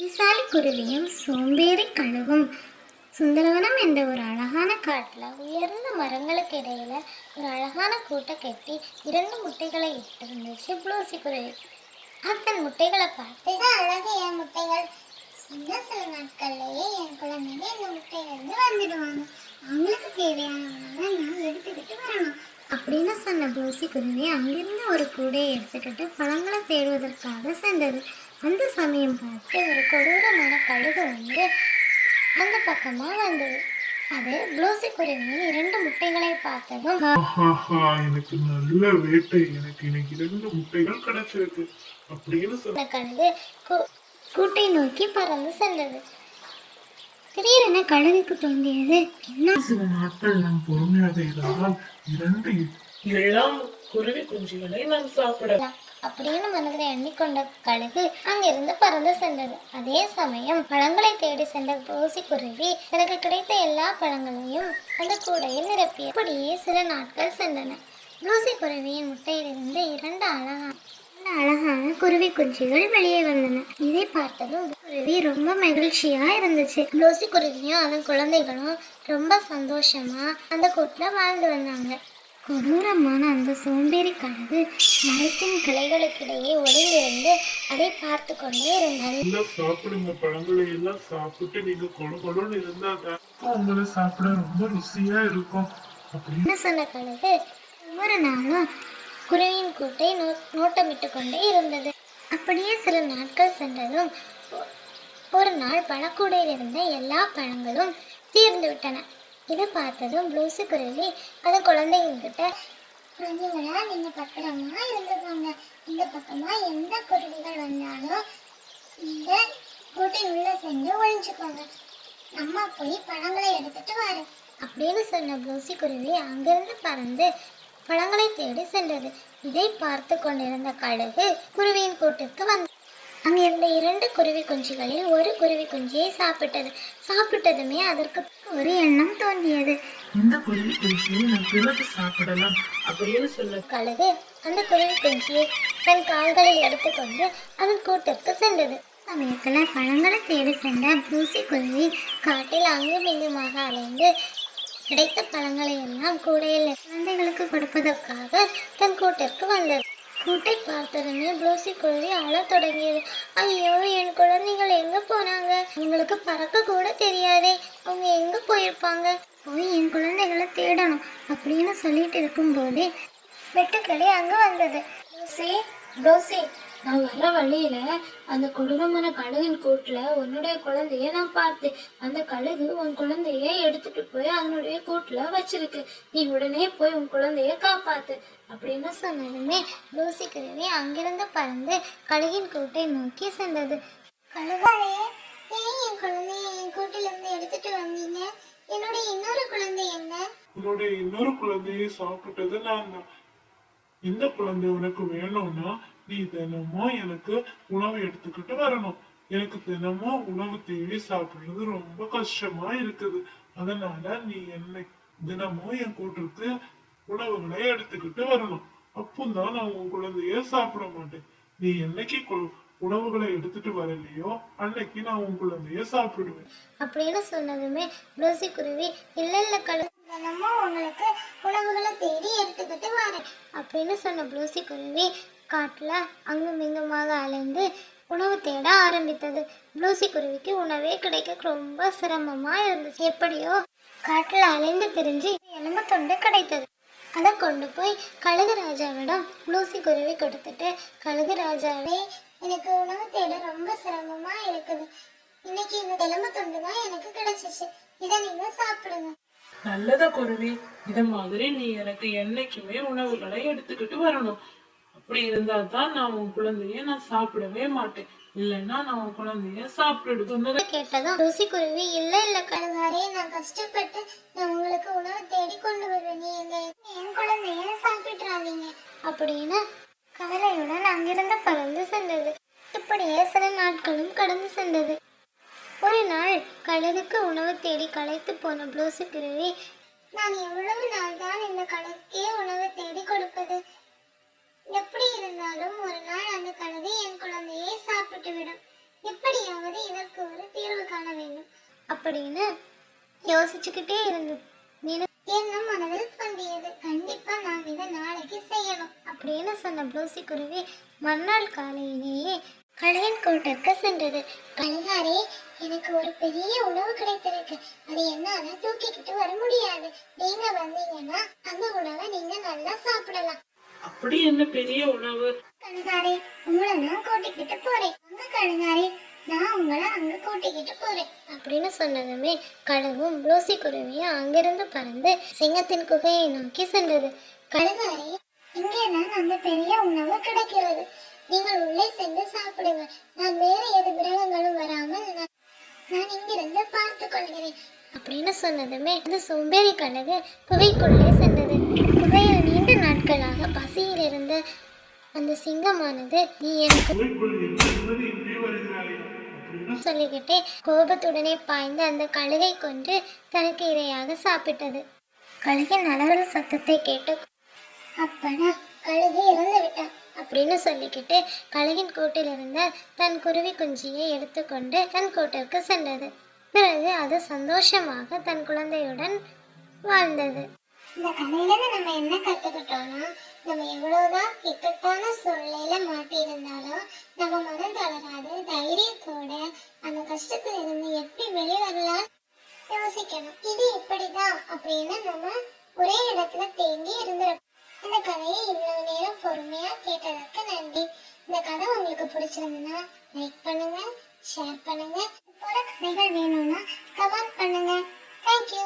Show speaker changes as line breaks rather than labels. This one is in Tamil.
புத்திசாலி குருவியும் சோம்பேறி கழுகும் சுந்தரவனம் என்ற ஒரு அழகான காட்டில் உயர்ந்த மரங்களுக்கு இடையில ஒரு அழகான கூட்டை கட்டி இரண்டு முட்டைகளை இட்டு இருந்துச்சு புளூசி குருவி. அதன் முட்டைகளை பார்த்து அழகு என் முட்டைகள். இன்னும் சில நாட்கள்லயே என் குழந்தைங்க இந்த முட்டையிலிருந்து வந்துடுவாங்க. அவங்களுக்கு தேவையான நான் எடுத்துக்கிட்டு வரணும். அப்படின்னு சொன்ன ப்ளூசி குருவி அங்கிருந்து ஒரு கூடையை எடுத்துக்கிட்டு பழங்களை தேடுவதற்காக சென்றது. அந்த சமயம் பார்த்து ஒரு கொடூரமான கழுகு வந்து அந்த பக்கமா வந்தது. அது ப்ளூசி குருவியின் இரண்டு முட்டைகளை பார்த்ததும்
எனக்கு நல்ல வேட்டை. எனக்கு இன்னைக்கு இரண்டு முட்டைகள் கிடைச்சிருக்கு. அப்படின்னு
கழுகு கூட்டை நோக்கி பறந்து சென்றது. திடீரென கழுகுக்கு தோன்றியது. என்ன?
சில நாட்கள் நாம் பொறுமையாக இருந்தால் இரண்டு இளம் குருவி குஞ்சுகளை நாம் சாப்பிடலாம்.
அப்படின்னு மனதில் எண்ணிக்கொண்ட கழுகு அங்கிருந்து பறந்து சென்றது. அதே சமயம் பழங்களை தேடி சென்ற ரோசி குருவி தனக்கு கிடைத்த எல்லா பழங்களையும் அந்த கூடையில் நிரப்பிய அப்படியே சில நாட்கள் சென்றன. ரோசி குருவியின் முட்டையிலிருந்து இரண்டு அழகான அழகான குருவி குஞ்சுகள் வெளியே வந்தன. இதை பார்த்ததும் குருவி ரொம்ப மகிழ்ச்சியா இருந்துச்சு. ரோசி குருவியும் அதன் குழந்தைகளும் ரொம்ப சந்தோஷமா அந்த கூட்டில் வாழ்ந்து வந்தாங்க. கொடூரமான அந்த சோம்பேறி மரத்தின் கிளைகளுக்கிடையே ஒளிந்திருந்து அதை பார்த்து கொண்டே இருந்தது.
எல்லாம் சாப்பிடுங்க பழங்களை எல்லாம் சாப்பிட்டு நீங்க கொழு கொழுன்னு இருந்தாதான் உங்களை சாப்பிட ரொம்ப ருசியா இருக்கும். அப்படின்னு
என்ன சொன்ன கழுகு ஒவ்வொரு நாளும் குருவியின் கூட்டை நோ நோட்டமிட்டு கொண்டே இருந்தது. அப்படியே சில நாட்கள் சென்றதும் ஒ- ஒரு நாள் பழக்கூடையில் இருந்த எல்லா பழங்களும் தீர்ந்து விட்டன. இதை பார்த்ததும் ப்ளூஸு குருவி அந்த குழந்தைங்கக்கிட்ட குழந்தைங்களா நீங்க பத்திரமா இருந்துக்கோங்க. இந்த பக்கமாக எந்த குருவிகள் வந்தாலும் இந்த கூட்டின் உள்ள சென்று ஒழிஞ்சுக்கோங்க. அம்மா போய் பழங்களை எடுத்துட்டு வரேன் அப்படின்னு சொன்ன ப்ளூசி குருவி அங்கிருந்து பறந்து பழங்களை தேடி சென்றது. இதை பார்த்து கொண்டிருந்த கழுகு குருவியின் கூட்டிற்கு வந்து அங்கிருந்த இரண்டு குருவி குஞ்சுகளில் ஒரு குருவி குஞ்சியை சாப்பிட்டது. சாப்பிட்டதுமே அதற்கு ஒரு எண்ணம் தோன்றியது.
இந்த குருவி குஞ்சியை நான் பிறகு சாப்பிடலாம் அப்படின்னு சொன்ன
கழுகு அந்த குருவி குஞ்சியை தன் கால்களில் எடுத்துக்கொண்டு அதன் கூட்டிற்கு சென்றது. சமயத்தில் பழங்களை தேடி சென்ற தூசி குருவி காட்டில் அங்கும் இங்குமாக அலைந்து கிடைத்த பழங்களை எல்லாம் கூடையில் குழந்தைகளுக்கு கொடுப்பதற்காக தன் கூட்டிற்கு வந்தது. கூட்டை பார்த்ததுமே ப்ளூசி குழந்தை அழத் தொடங்கியது. ஐயோ என் குழந்தைகள் எங்க போனாங்க? உங்களுக்கு பறக்க கூட தெரியாதே. அவங்க எங்க போயிருப்பாங்க? போய் என் குழந்தைகளை தேடணும் அப்படின்னு சொல்லிட்டு இருக்கும்போதே வெட்டுக்கிளி அங்க வந்தது. ப்ளூசி ப்ளூசி நான் வர வழியில அந்த கொடூரமான கழுகின் கூட்டுல உன்னுடைய குழந்தைய நான் பார்த்தேன். அந்த கழுகு உன் குழந்தைய எடுத்துட்டு போய் அதனுடைய கூட்டுல வச்சிருக்கு. நீ உடனே போய் உன் குழந்தைய காப்பாத்து அப்படின்னு சொன்னதுமே லூசி குருவி அங்கிருந்து பறந்து கழுகின் கூட்டை நோக்கி சென்றது. கழுகாயே ஏன் என் குழந்தைய என் கூட்டில இருந்து எடுத்துட்டு வந்தீங்க? என்னுடைய இன்னொரு குழந்தை என்ன?
உன்னுடைய இன்னொரு குழந்தையை சாப்பிட்டது நான் இந்த குழந்தை உனக்கு வேணும்னா நீ தினமும் எனக்கு உணவு எடுத்துக்கிட்டு வரணும். எனக்கு தினமும் உணவு தேடி சாப்பிடுறது ரொம்ப கஷ்டமா இருக்குது. அதனால நீ என்னை தினமும் என் கூட்டிற்கு உணவுகளை எடுத்துக்கிட்டு வரணும். அப்போதான் நான் உன் குழந்தைய சாப்பிட மாட்டேன். நீ என்னைக்கு உணவுகளை எடுத்துட்டு வரலையோ அன்னைக்கு நான் உன் குழந்தைய சாப்பிடுவேன்.
அப்படின்னு சொன்னதுமே லூசி குருவி இல்ல இல்ல கழுகு உங்களுக்கு உணவுகளை தேடி எடுத்துக்கிட்டு வரேன். அப்படின்னு சொன்ன ப்ளூசி குருவி காட்டுல அங்கும் இங்குமாக அலைந்து உணவு தேட ஆரம்பித்தது. ப்ளூசி குருவிக்கு உணவே கிடைக்க ரொம்ப சிரமமா இருந்துச்சு. எப்படியோ காட்டுல அலைந்து திரிஞ்சு எலும்பு தொண்டு கிடைத்தது. அதை கொண்டு போய் கழுகு ராஜாவிடம் ப்ளூசி குருவி கொடுத்துட்டு கழுகு ராஜாவே எனக்கு உணவு தேட ரொம்ப சிரமமா இருக்குது. இன்னைக்கு இந்த எலும்பு தொண்டு தான் எனக்கு கிடைச்சிச்சு. இதை நீங்க சாப்பிடுங்க.
நல்லதா குருவி. இத மாதிரி நீ எனக்கு என்னைக்குமே உணவுகளை எடுத்துக்கிட்டு வரணும். அப்படி இருந்தா தான் நான் உன் குழந்தைய நான் சாப்பிடவே மாட்டேன். இல்லைன்னா நான் உன் குழந்தைய சாப்பிட்டு சொன்னதை
கேட்டதும் ருசி குருவி இல்ல இல்ல கழுகாரே நான் கஷ்டப்பட்டு நான் உங்களுக்கு உணவு தேடி கொண்டு வருவேன். நீங்க என் குழந்தைய சாப்பிட்டுறாதீங்க. அப்படின்னு கவலையுடன் அங்கிருந்து பறந்து சென்றது. இப்படியே சில நாட்களும் கடந்து சென்றது. ஒரு நாள் கடலுக்கு உணவு தேடி களைத்து போன ப்ளூசி குருவி நான் எவ்வளவு நாள் தான் இந்த கடலுக்கே உணவு தேடி கொடுப்பது? எப்படி இருந்தாலும் ஒரு நாள் அந்த கழுதை என் குழந்தையை சாப்பிட்டு விடும். எப்படியாவது இதற்கு ஒரு தீர்வு காண வேண்டும் அப்படின்னு யோசிச்சுக்கிட்டே இருந்தது என்னும் மனதில் தோன்றியது. கண்டிப்பா நாம் இதை நாளைக்கு செய்யணும் அப்படின்னு சொன்ன ப்ளூசி குருவி மறுநாள் காலையிலேயே கலையன் கோட்டிற்கு சென்றது. கழுகாரே எனக்கு ஒரு பெரிய உணவு கிடைத்திருக்கு. அது என்னால தூக்கிக்கிட்டு வர முடியாது. நீங்க வந்தீங்கன்னா அந்த உணவை நீங்க நல்லா சாப்பிடலாம்.
அப்படி என்ன பெரிய உணவு?
கழுகாரே உங்களை நான் கூட்டிக்கிட்டு போறேன். அங்க கழுகாரே நான் உங்களை அங்க கூட்டிக்கிட்டு போறேன். அப்படின்னு சொன்னதுமே கழுகும் ரோசி குருவியும் அங்கிருந்து பறந்து சிங்கத்தின் குகையை நோக்கி சென்றது. கழுகாரே இங்கேதான் அந்த பெரிய உணவு கிடைக்கிறது. நீங்கள் உள்ளே சென்று சாப்பிடுங்க. நான் வேற எது மிருகங்களும் வராமல் நான் இங்கிருந்து பார்த்து கொள்கிறேன். அப்படின்னு சொன்னதுமே இந்த சோம்பேறி கழுகு குகைக்குள்ளே நாட்களாக பசியில் இருந்த அந்த சிங்கமானது நீ எனக்கு சொல்லிக்கிட்டே கோபத்துடனே பாய்ந்து அந்த கழுகை கொன்று தனக்கு இரையாக சாப்பிட்டது. கழுகின் அலறல் சத்தத்தை கேட்டு அப்பனா கழுகு இறந்து விட்டான் அப்படின்னு சொல்லிக்கிட்டு கழுகின் கூட்டில் இருந்த தன் குருவி குஞ்சியை எடுத்துக்கொண்டு தன் கூட்டிற்கு சென்றது. பிறகு அது சந்தோஷமாக தன் குழந்தையுடன் வாழ்ந்தது. இந்த கதையில நம்ம என்ன கத்துக்கிட்டோம்னா நம்ம எவ்வளவுதான் இக்கட்டான சூழ்நிலையில மாட்டி இருந்தாலும் நம்ம மனம் தளராது தைரியத்தோட அந்த கஷ்டத்துல இருந்து எப்படி வெளிவரலாம் யோசிக்கணும். இது இப்படிதான் அப்படின்னு நம்ம ஒரே இடத்துல தேங்கி இருந்துடும் இந்த கதையை இவ்வளவு நேரம் பொறுமையா கேட்டதற்கு நன்றி. இந்த கதை உங்களுக்கு பிடிச்சிருந்ததுன்னா லைக் பண்ணுங்க ஷேர் பண்ணுங்க. இது போல கதைகள் வேணும்னா கமெண்ட் பண்ணுங்க. தேங்க்யூ